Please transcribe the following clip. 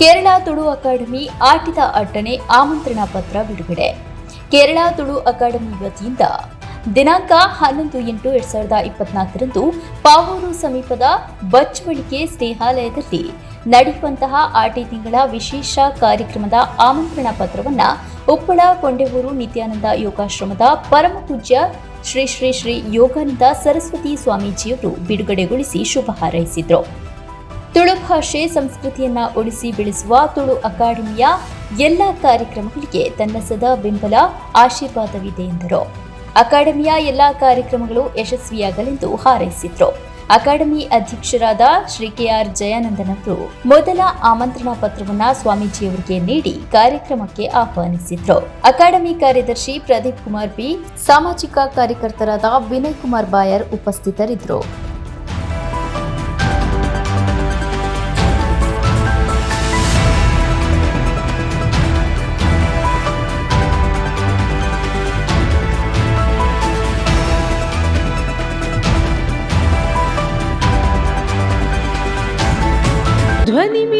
Kerala Tulu academy ಆಟಿದ ಅಡ್ಡಣೆ ಆಮಂತ್ರಣ ಪತ್ರ ಬಿಡುಗಡೆ. ಕೇರಳ ತುಳು ಅಕಾಡೆಮಿ ವತಿಯಿಂದ ದಿನಾಂಕ ಹನ್ನೊಂದು ಎಂಟು ಎರಡ್ ಸಾವಿರದ ಇಪ್ಪತ್ನಾಲ್ಕರಂದು ಪಾವೂರು ಸಮೀಪದ ಬಚ್ಚವಳಿಕೆ ಸ್ನೇಹಾಲಯದಲ್ಲಿ ನಡೆಯುವಂತಹ ಆಟಿ ತಿಂಗಳ ವಿಶೇಷ ಕಾರ್ಯಕ್ರಮದ ಆಮಂತ್ರಣ ಪತ್ರವನ್ನು ಉಪ್ಪಳ ಕೊಂಡೆವೂರು ನಿತ್ಯಾನಂದ ಯೋಗಾಶ್ರಮದ ಪರಮ ಪೂಜ್ಯ ಶ್ರೀ ಶ್ರೀ ಶ್ರೀ ಯೋಗಾನಂದ ಸರಸ್ವತಿ ಸ್ವಾಮೀಜಿಯವರು ಬಿಡುಗಡೆಗೊಳಿಸಿ ಶುಭ ಹಾರೈಸಿದರು. ತುಳು ಭಾಷೆ ಸಂಸ್ಕೃತಿಯನ್ನ ಉಳಿಸಿ ಬೆಳೆಸುವ ತುಳು ಅಕಾಡೆಮಿಯ ಎಲ್ಲ ಕಾರ್ಯಕ್ರಮಗಳಿಗೆ ತನ್ನ ಸದಾ ಬೆಂಬಲ, ಆಶೀರ್ವಾದವಿದೆ ಎಂದರು. ಅಕಾಡೆಮಿಯ ಎಲ್ಲ ಕಾರ್ಯಕ್ರಮಗಳು ಯಶಸ್ವಿಯಾಗಲೆಂದು ಹಾರೈಸಿದ್ರು. ಅಕಾಡೆಮಿ ಅಧ್ಯಕ್ಷರಾದ ಶ್ರೀ ಕೆಆರ್ ಜಯಾನಂದನ್ ಅವರು ಮೊದಲ ಆಮಂತ್ರಣ ಪತ್ರವನ್ನ ಸ್ವಾಮೀಜಿಯವರಿಗೆ ನೀಡಿ ಕಾರ್ಯಕ್ರಮಕ್ಕೆ ಆಹ್ವಾನಿಸಿದ್ರು. ಅಕಾಡೆಮಿ ಕಾರ್ಯದರ್ಶಿ ಪ್ರದೀಪ್ ಕುಮಾರ್ ಬಿ, ಸಾಮಾಜಿಕ ಕಾರ್ಯಕರ್ತರಾದ ವಿನಯ್ ಕುಮಾರ್ ಬಾಯರ್ ಉಪಸ್ಥಿತರಿದ್ದರು.